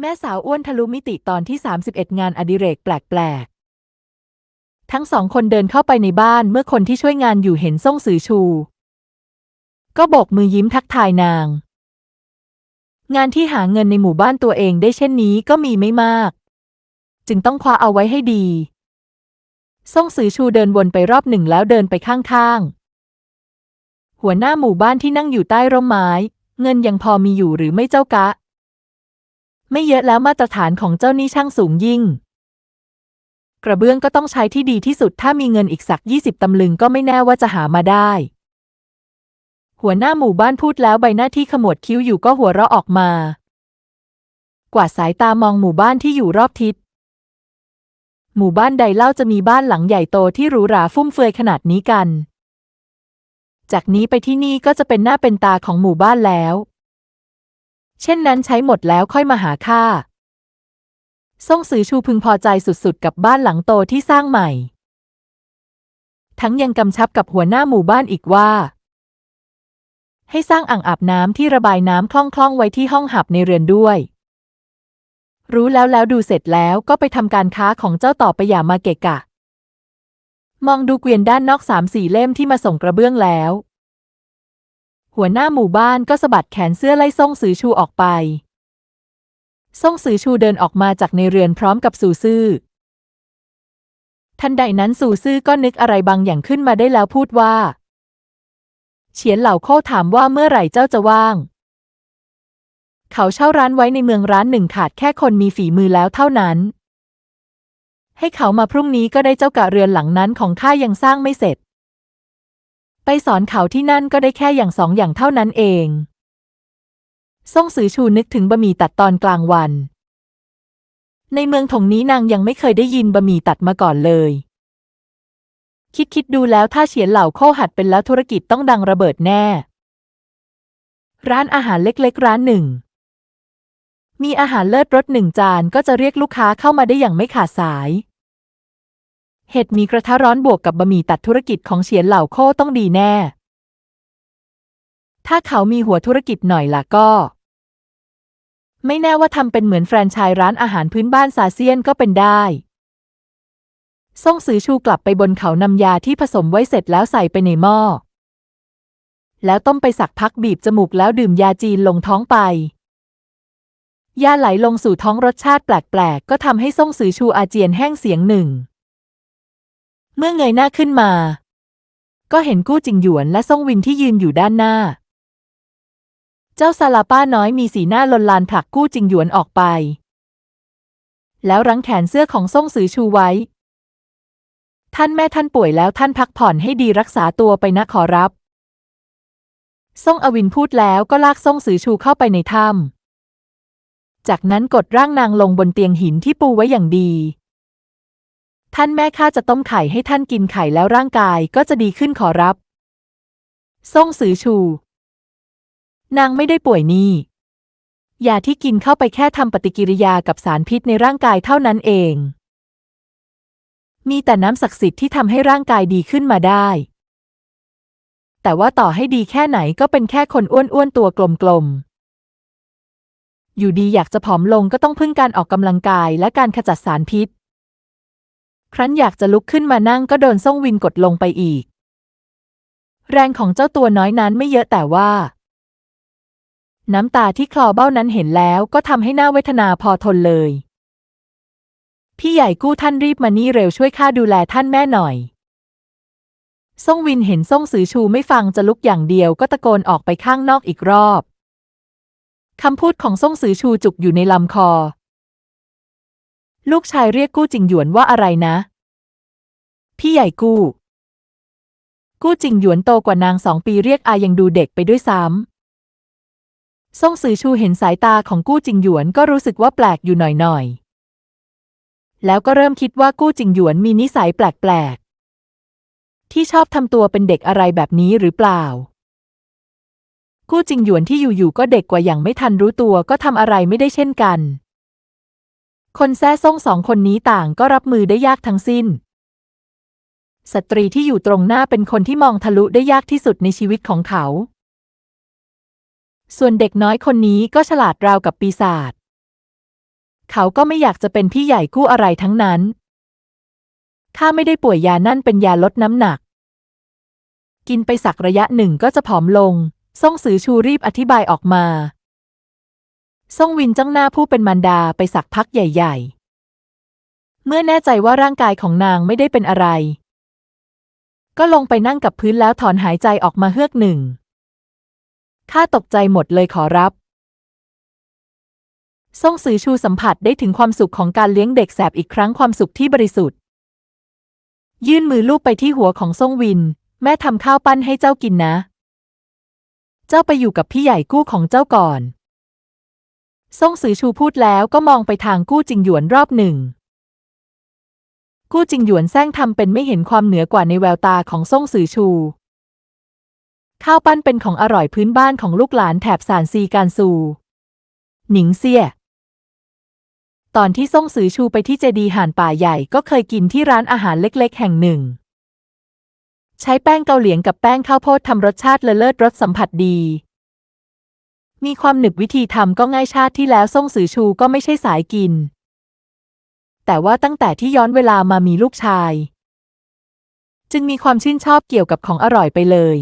แม่สาวอ้วนทะลุมิติตอนที่ 31 งานอดิเรกแปลกๆ ทั้งสองคนเดินเข้าไปในบ้านเมื่อคนที่ช่วยงานอยู่เห็นส่งสือชู ก็โบกมือยิ้มทักทายนาง งานที่หาเงินในหมู่บ้านตัวเองได้เช่นนี้ก็มีไม่มาก จึงต้องคว้าเอาไว้ให้ดีส่งสือชูเดินวนไปรอบหนึ่งแล้วเดินไปข้างๆ หัวหน้าหมู่บ้านที่นั่งอยู่ใต้ร่มไม้ เงินยังพอมีอยู่หรือไม่เจ้ากะ ไม่เยอะแล้วมาตรฐานของเจ้านี่ช่างสูงยิ่ง กระเบื้องก็ต้องใช้ที่ดีที่สุดถ้ามีเงินอีกสักยี่สิบตำลึงก็ไม่แน่ว่าจะหามาได้ หัวหน้าหมู่บ้านพูดแล้วใบหน้าที่ขมวดคิ้วอยู่ก็หัวเราะออกมา กวาดสายตามองหมู่บ้านที่อยู่รอบทิศหมู่บ้านใดเล่าจะมีบ้านหลังใหญ่โตที่หรูหราฟุ่มเฟือยขนาดนี้กัน จากนี้ไปที่นี่ก็จะเป็นหน้าเป็นตาของหมู่บ้านแล้ว เช่นนั้นใช้หมดแล้วค่อยมาหาค่า ซ่งสือชูพึงพอใจสุดๆ กับบ้านหลังโตที่สร้างใหม่ ทั้งยังกำชับกับหัวหน้าหมู่บ้านอีกว่า ให้สร้างอ่างอาบน้ำที่ระบายน้ำคล่องๆ ไว้ที่ห้องหับในเรือนด้วย รู้แล้วแล้วดูเสร็จแล้วก็ไปทำการค้าของเจ้าต่อไปอย่ามาเกะกะ มองดูเกวียนด้านนอกสามสี่เล่มที่มาส่งกระเบื้องแล้ว หัวหน้าหมู่บ้านก็สะบัดแขนเสื้อไล่ซ่งสือชูออกไป ซ่งสือชูเดินออกมาจากในเรือนพร้อมกับสู่ซื่อ ทันใดนั้นสู่ซื่อก็นึกอะไรบางอย่างขึ้นมาได้แล้วพูดว่า เฉียนเหล่าโค้ถามว่าเมื่อไหร่เจ้าจะว่าง เขาเช่าร้านไว้ในเมืองร้านหนึ่งขาดแค่คนมีฝีมือแล้วเท่านั้น ให้เขามาพรุ่งนี้ก็ได้เจ้ากะเรือนหลังนั้นของข้ายังสร้างไม่เสร็จ ไปสอนเขาที่นั่นก็ได้แค่อย่างสองอย่างเท่านั้นเองซ่งสือชูนึกถึงบะหมี่ตัดตอนกลางวัน ในเมืองถงนี้นางยังไม่เคยได้ยินบะหมี่ตัดมาก่อนเลย คิดคิดดูแล้วถ้าเฉียนเหล่าโคหัดเป็นแล้วธุรกิจต้องดังระเบิดแน่ ร้านอาหารเล็กๆ ร้านหนึ่ง มีอาหารเลิศรสหนึ่งจานก็จะเรียกลูกค้าเข้ามาได้อย่างไม่ขาดสาย เห็ดมีกระทะร้อนบวกกับบะหมี่ตัดธุรกิจของเฉียนเหล่าโคต้องดีแน่ ถ้าเขามีหัวธุรกิจหน่อยล่ะก็ ไม่แน่ว่าทำเป็นเหมือนแฟรนไชส์ร้านอาหารพื้นบ้านซาเซียนก็เป็นได้ซ่งสือชูกลับไปบนเขานำยาที่ผสมไว้เสร็จแล้วใส่ไปในหม้อ แล้วต้มไปสักพักบีบจมูกแล้วดื่มยาจีนลงท้องไปยาไหลลงสู่ท้องรสชาติแปลกๆ ก็ทำให้ซ่งสือชูอาเจียนแห้งเสียงหนึ่ง เมื่อเงยหน้าขึ้นมา ก็เห็นกู้จิงหยวนและซ่งวินที่ยืนอยู่ด้านหน้า เจ้าซาลาป้าน้อยมีสีหน้าลนลานผลักกู้จิงหยวนออกไป แล้วรั้งแขนเสื้อของซ่งสือชูไว้ ท่านแม่ท่านป่วยแล้วท่านพักผ่อนให้ดีรักษาตัวไปนะขอรับซ่งอวินพูดแล้วก็ลากซ่งสือชูเข้าไปในถ้ำจากนั้นกดร่างนางลงบนเตียงหินที่ปูไว้อย่างดี ท่านแม่ข้าจะต้มไข่ให้ท่านกินไข่แล้วร่างกายก็จะดีขึ้นขอรับซ่งสือชู นางไม่ได้ป่วยนี่ยาที่กินเข้าไปแค่ทำปฏิกิริยากับสารพิษในร่างกายเท่านั้นเอง มีแต่น้ำศักดิ์สิทธิ์ที่ทำให้ร่างกายดีขึ้นมาได้ แต่ว่าต่อให้ดีแค่ไหนก็เป็นแค่คนอ้วนๆตัวกลมๆ อยู่ดีอยากจะผอมลงก็ต้องพึ่งการออกกำลังกายและการขจัดสารพิษ ครั้นอยากจะลุกขึ้นมานั่งก็โดนส่งวินกดลงไปอีก แรงของเจ้าตัวน้อยนั้นไม่เยอะแต่ว่า น้ำตาที่คลอเบ้านั้นเห็นแล้วก็ทำให้หน้าเวทนาพอทนเลย พี่ใหญ่กู้ท่านรีบมานี่เร็วช่วยข้าดูแลท่านแม่หน่อยซ่งวินเห็นซ่งสือชูไม่ฟังจะลุกอย่างเดียวก็ตะโกนออกไปข้างนอกอีกรอบคำพูดของซ่งสือชูจุกอยู่ในลำคอ ลูกชายเรียกกู้จิงหยวนว่าอะไรนะ พี่ใหญ่กู้ กู้จิงหยวนโตกว่านางสองปีเรียกอายังดูเด็กไปด้วยซ้ำซ่งสือชูเห็นสายตาของกู้จิงหยวนก็รู้สึกว่าแปลกอยู่หน่อยๆ แล้วก็เริ่มคิดว่ากู้จิงหยวนมีนิสัยแปลกๆ ที่ชอบทำตัวเป็นเด็กอะไรแบบนี้หรือเปล่า กู้จิงหยวนที่อยู่ๆก็เด็กกว่าอย่างไม่ทันรู้ตัวก็ทำอะไรไม่ได้เช่นกัน คนแซ่ซ่งสองคนนี้ต่างก็รับมือได้ยากทั้งสิ้น สตรีที่อยู่ตรงหน้าเป็นคนที่มองทะลุได้ยากที่สุดในชีวิตของเขา ส่วนเด็กน้อยคนนี้ก็ฉลาดราวกับปีศาจ เขาก็ไม่อยากจะเป็นพี่ใหญ่กู้อะไรทั้งนั้นข้าไม่ได้ป่วยยานั่นเป็นยาลดน้ำหนัก กินไปสักระยะหนึ่งก็จะผอมลง ซ่งสือชูรีบอธิบายออกมา ซ่งวินจ้องหน้าผู้เป็นมารดาไปสักพักใหญ่ ๆ เมื่อแน่ใจว่าร่างกายของนางไม่ได้เป็นอะไร ก็ลงไปนั่งกับพื้นแล้วถอนหายใจออกมาเฮือกหนึ่ง ข้าตกใจหมดเลยขอรับ ซ่งสือชูสัมผัสได้ถึงความสุขของการเลี้ยงเด็กแสบอีกครั้งความสุขที่บริสุทธิ์ ยื่นมือลูบไปที่หัวของซ่งวิน แม่ทำข้าวปั้นให้เจ้ากินนะ เจ้าไปอยู่กับพี่ใหญ่กู้ของเจ้าก่อน ซ่งสือชูพูดแล้วก็มองไปทางกู้จิงหยวนรอบหนึ่ง กู้จิงหยวนแซงทำเป็นไม่เห็นความเหนือกว่าในแววตาของซ่งสือชู ข้าวปั้นเป็นของอร่อยพื้นบ้านของลูกหลานแถบซานซีการซู หนิงเซี่ยตอนที่ซ่งสือชูไปที่เจดีห่านป่าใหญ่ก็เคยกินที่ร้านอาหารเล็กๆ แห่งหนึ่ง ใช้แป้งเกาเหลียงกับแป้งข้าวโพดทำรสชาติเลเลิศรสสัมผัสดี มีความหนึบวิธีทำก็ง่ายชาติที่แล้วซ่งสือชูก็ไม่ใช่สายกิน แต่ว่าตั้งแต่ที่ย้อนเวลามามีลูกชาย จึงมีความชื่นชอบเกี่ยวกับของอร่อยไปเลย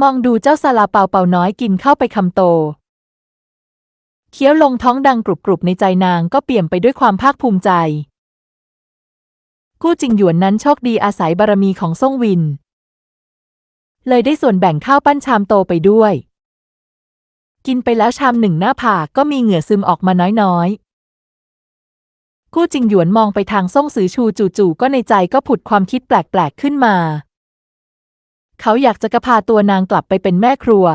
มองดูเจ้าซาลาเปาเปาน้อยกินเข้าไปคำโต เคี้ยวลงท้องดังกรุบๆในใจนางก็เปี่ยมไปด้วยความภาคภูมิใจ กู้จิงหยวนนั้นโชคดีอาศัยบารมีของซ่งวิน เลยได้ส่วนแบ่งข้าวปั้นชามโตไปด้วย กินไปแล้วชามหนึ่งหน้าผากก็มีเหงื่อซึมออกมาน้อยๆ กู้จิงหยวนมองไปทางซ่งสือชูจู่ๆก็ในใจก็ผุดความคิดแปลกๆขึ้นมา เขาอยากจะกระพาตัวนางกลับไปเป็นแม่ครัว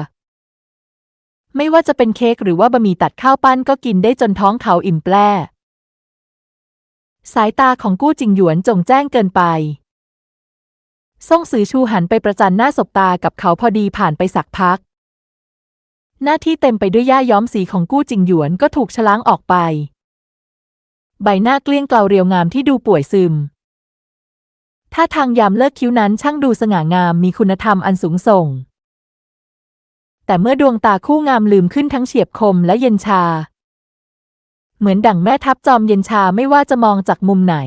ไม่ว่าจะเป็นเค้กหรือว่าบะหมี่ตัดข้าวปั้นก็กินได้จนท้องเขาอิ่มแปร่สายตาของกู้จิงหยวนจงแจ้งเกินไปซ่งสือชูหันไปประจันหน้าสบตากับเขาพอดีผ่านไปสักพัก หน้าที่เต็มไปด้วยหญ้าย้อมสีของกู้จิงหยวนก็ถูกชล้างออกไป ใบหน้าเกลี้ยงเกลาเรียวงามที่ดูป่วยซึมท่าทางยามเลิกคิ้วนั้นช่างดูสง่างามมีคุณธรรมอันสูงส่ง แต่เมื่อดวงตาคู่งามลืมขึ้นทั้งเฉียบคมและเย็นชา เหมือนดั่งแม่ทับจอมเย็นชาไม่ว่าจะมองจากมุมไหน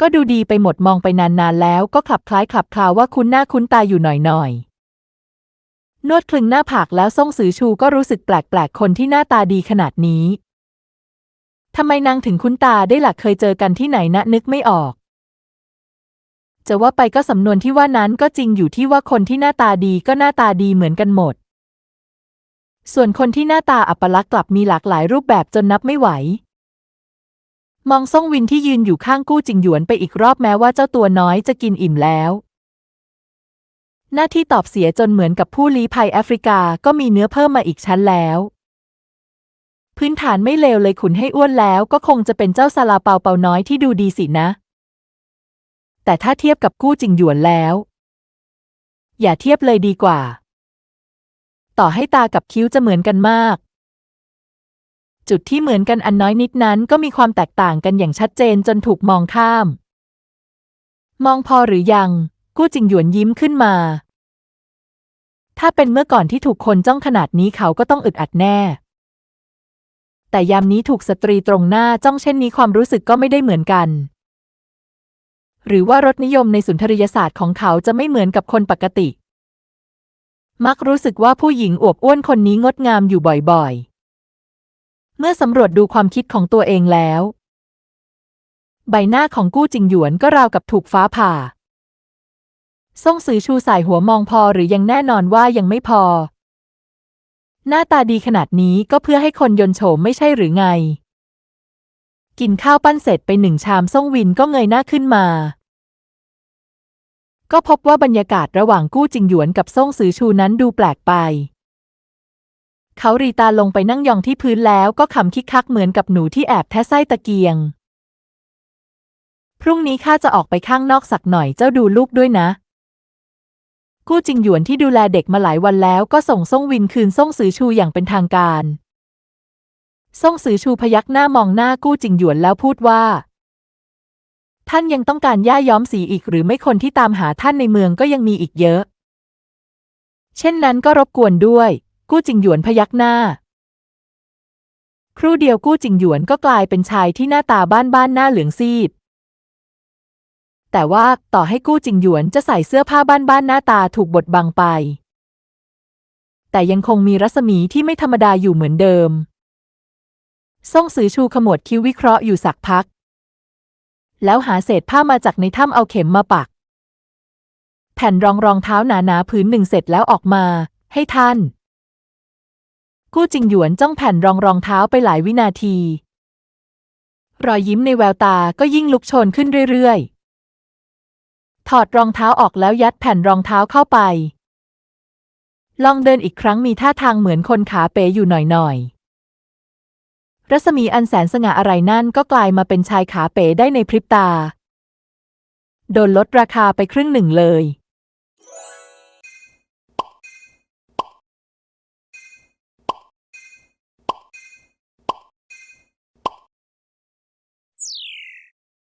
ก็ดูดีไปหมดมองไปนานๆแล้วก็คลับคล้ายคลับคลาว่าคุ้นหน้าคุ้นตาอยู่หน่อยๆ นวดคลึงหน้าผากแล้วซ่งสือชูก็รู้สึกแปลกๆ คนที่หน้าตาดีขนาดนี้ ทำไมนางถึงคุ้นตาได้หลักเคยเจอกันที่ไหนนะนึกไม่ออก จะว่าไปก็สำนวนที่ว่านั้นก็จริงอยู่ที่ว่าคนที่หน้าตาดีก็หน้าตาดีเหมือนกันหมด ส่วนคนที่หน้าตาอัปลักษณ์กลับมีหลากหลายรูปแบบจนนับไม่ไหว มองซ่งวินที่ยืนอยู่ข้างกู้จิงหยวนไปอีกรอบแม้ว่าเจ้าตัวน้อยจะกินอิ่มแล้ว หน้าที่ตอบเสียจนเหมือนกับผู้ลี้ภัยแอฟริกาก็มีเนื้อเพิ่มมาอีกชั้นแล้ว พื้นฐานไม่เลวเลยขุนให้อ้วนแล้วก็คงจะเป็นเจ้าซาลาเปาเปาน้อยที่ดูดีสินะ แต่ถ้าเทียบกับกู้จิงหยวนแล้ว อย่าเทียบเลยดีกว่า ต่อให้ตากับคิ้วจะเหมือนกันมาก จุดที่เหมือนกันอันน้อยนิดนั้นก็มีความแตกต่างกันอย่างชัดเจนจนถูกมองข้าม มองพอหรือยัง กู้จิงหยวนยิ้มขึ้นมา ถ้าเป็นเมื่อก่อนที่ถูกคนจ้องขนาดนี้เขาก็ต้องอึดอัดแน่ แต่ยามนี้ถูกสตรีตรงหน้าจ้องเช่นนี้ความรู้สึกก็ไม่ได้เหมือนกัน หรือว่ารสนิยมในสุนทรียศาสตร์ของเขาจะไม่เหมือนกับคนปกติ มักรู้สึกว่าผู้หญิงอวบอ้วนคนนี้งดงามอยู่บ่อยๆ เมื่อสำรวจดูความคิดของตัวเองแล้ว ใบหน้าของกู้จิงหยวนก็ราวกับถูกฟ้าผ่า ซ่งซือชูสายหัวมองพอหรือยังแน่นอนว่ายังไม่พอ หน้าตาดีขนาดนี้ก็เพื่อให้คนยนโฉมไม่ใช่หรือไง กินข้าวปั้นเสร็จไปหนึ่งชามซ่งวินก็เงยหน้าขึ้นมา ก็พบว่าบรรยากาศระหว่างกู้จิงหยวนกับซ่งซือชูนั้นดูแปลกไป เขารีตาลงไปนั่งยองที่พื้นแล้วก็ขำคิกคักเหมือนกับหนูที่แอบแทะไส้ตะเกียง พรุ่งนี้ข้าจะออกไปข้างนอกสักหน่อยเจ้าดูลูกด้วยนะ กู้จิงหยวนที่ดูแลเด็กมาหลายวันแล้วก็ส่งซ่งวินคืนซ่งซือชูอย่างเป็นทางการ ซ่งซือชูพยักหน้ามองหน้ากู้จิงหยวนแล้วพูดว่า ท่านยังต้องการย่าย้อมสีอีกหรือไม่คนที่ตามหาท่านในเมืองก็ยังมีอีกเยอะ เช่นนั้นก็รบกวนด้วย กู้จิงหยวนพยักหน้า ครู่เดียวกู้จิงหยวนก็กลายเป็นชายที่หน้าตาบ้านบ้านๆหน้าเหลืองซีด แต่ว่าต่อให้กู้จิงหยวนจะใส่เสื้อผ้าบ้านๆหน้าตาถูกบดบังไป แต่ยังคงมีรัศมีที่ไม่ธรรมดาอยู่เหมือนเดิม ซ่งซือชูขมวดคิ้ววิเคราะห์อยู่สักพัก แล้วหาเศษผ้ามาจากในถ้ำเอาเข็มมาปัก แผ่นรองรองเท้าหนาๆผืนหนึ่งเสร็จแล้วออกมา ให้ท่าน กู้จิงหยวนจ้องแผ่นรองรองเท้าไปหลายวินาที รอยยิ้มในแววตาก็ยิ่งลุกโชนขึ้นเรื่อยๆ ถอดรองเท้าออกแล้วยัดแผ่นรองเท้าเข้าไป ลองเดินอีกครั้งมีท่าทางเหมือนคนขาเป๋อยู่หน่อยๆ รัศมีอันแสนสง่าอะไรนั่นก็กลายมาเป็นชายขาเป๋ได้ในพริบตา โดนลดราคาไปครึ่งหนึ่งเลย